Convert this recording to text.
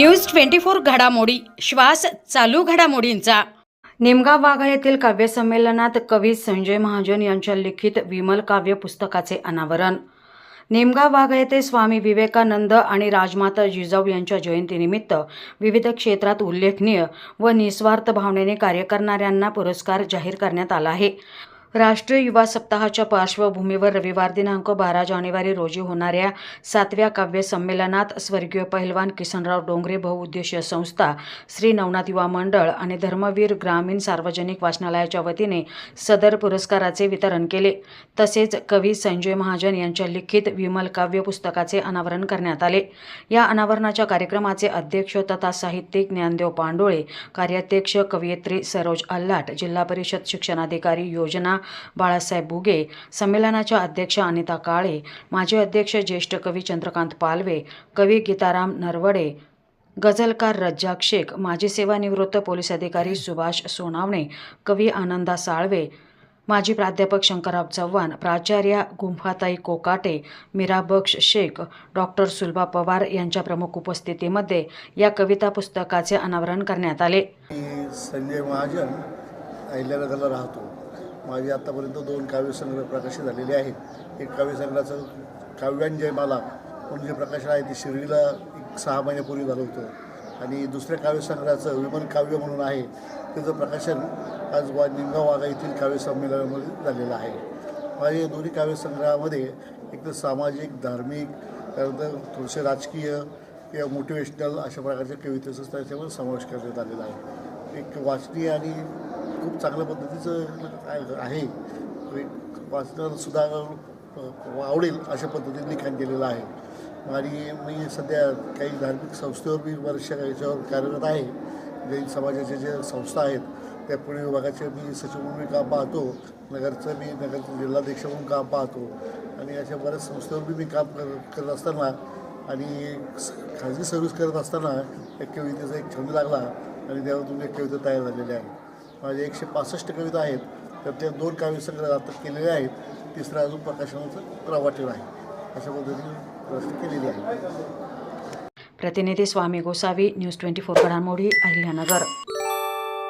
News twenty four घडामोडी. श्वास चालू घडामोडींचा. निमगाव वाघा येथील काव्यसंमेलनात कवी संजय महाजन यांच्या लिखित विमल काव्य पुस्तकाचे अनावरण. निमगाव वाघा येथे स्वामी विवेकानंद आणि राजमाता जिजाऊ यांच्या जयंतीनिमित्त विविध क्षेत्रात उल्लेखनीय व निस्वार्थ भावनेने कार्य करणाऱ्यांना पुरस्कार जाहीर करण्यात आला आहे. राष्ट्रीय युवा सप्ताहाच्या पार्श्वभूमीवर रविवार दिनांक बारा जानेवारी रोजी होणाऱ्या सातव्या काव्य संमेलनात स्वर्गीय पहिलवान किसनराव डोंगरे बहुउद्देशीय संस्था श्री नवनाथ युवा मंडळ आणि धर्मवीर ग्रामीण सार्वजनिक वाचनालयाच्या वतीने सदर पुरस्काराचे वितरण केले. तसेच कवी संजय महाजन यांच्या लिखित विमल काव्य पुस्तकाचे अनावरण करण्यात आले. या अनावरणाच्या कार्यक्रमाचे अध्यक्ष तथा साहित्यिक ज्ञानदेव पांडोळे कार्याध्यक्ष कवयित्री सरोज अल्लाट जिल्हा परिषद शिक्षणाधिकारी योजना बाळासाहेब बुगे संमेलनाच्या अध्यक्ष अनिता काळे माजी अध्यक्ष ज्येष्ठ कवी चंद्रकांत पालवे कवी गीताराम नरवडे गझलकार रज्जाक शेख माजी सेवानिवृत्त पोलीस अधिकारी सुभाष सोनावणे कवी आनंदा साळवे माजी प्राध्यापक शंकरराव चव्हाण प्राचार्या गुंफाताई कोकाटे मीरा बक्ष शेख डॉक्टर सुलभा पवार यांच्या प्रमुख उपस्थितीमध्ये या कविता पुस्तकाचे अनावरण करण्यात आले. संजय महाजन अहिल्यानगरला राहतो. माझे आत्तापर्यंत दोन काव्यसंग्रह प्रकाशित झालेले आहेत. एक काव्यसंग्रहाचं काव्यांजयमाला म्हणून जे प्रकाशन आहे ते शिर्डीला एक सहा महिन्यापूर्वी झालं होतं. आणि दुसऱ्या काव्यसंग्रहाचं विमल काव्य म्हणून आहे त्याचं प्रकाशन आज वा निमगाव वाघा येथील काव्यसंमेलनामध्ये झालेलं आहे. माझ्या या दोन्ही काव्यसंग्रहामध्ये एक तर सामाजिक धार्मिक त्यानंतर थोडेसे राजकीय किंवा मोटिवेशनल अशा प्रकारच्या कवितेचा त्याच्यामध्ये समावेश करण्यात आलेला आहे. एक वाचनीय आणि खूप चांगल्या पद्धतीचं आहे- आहे. आवडेल अशा पद्धतीने लिखाण केलेलं आहे. आणि मी सध्या काही धार्मिक संस्थेवर मी बऱ्याचशा याच्यावर कार्यरत आहे. जैन समाजाच्या ज्या संस्था आहेत त्या पुणे विभागाचे मी सचिव म्हणून मी काम पाहतो. नगरचं मी नगरचं जिल्हाध्यक्ष म्हणून काम पाहतो. आणि अशा बऱ्याच संस्थेवर मी काम कर करत असताना आणि स- खाजगी सर्व्हिस करत असताना एक कवितेचा एक छंद लागला आणि त्यावरून एक कविता तयार झालेली आहे. माझ्या एकशे पासष्ट कविता आहेत तर त्या दोन काव्यसंग्रह आता केलेले आहेत. तिसरा अजून प्रकाशनाचं रावाटेल आहे. अशा पद्धतीने रचना केलेली आहे प्रतिनिधी Swami Gosavi news twenty four घडामोडी अहिल्यानगर.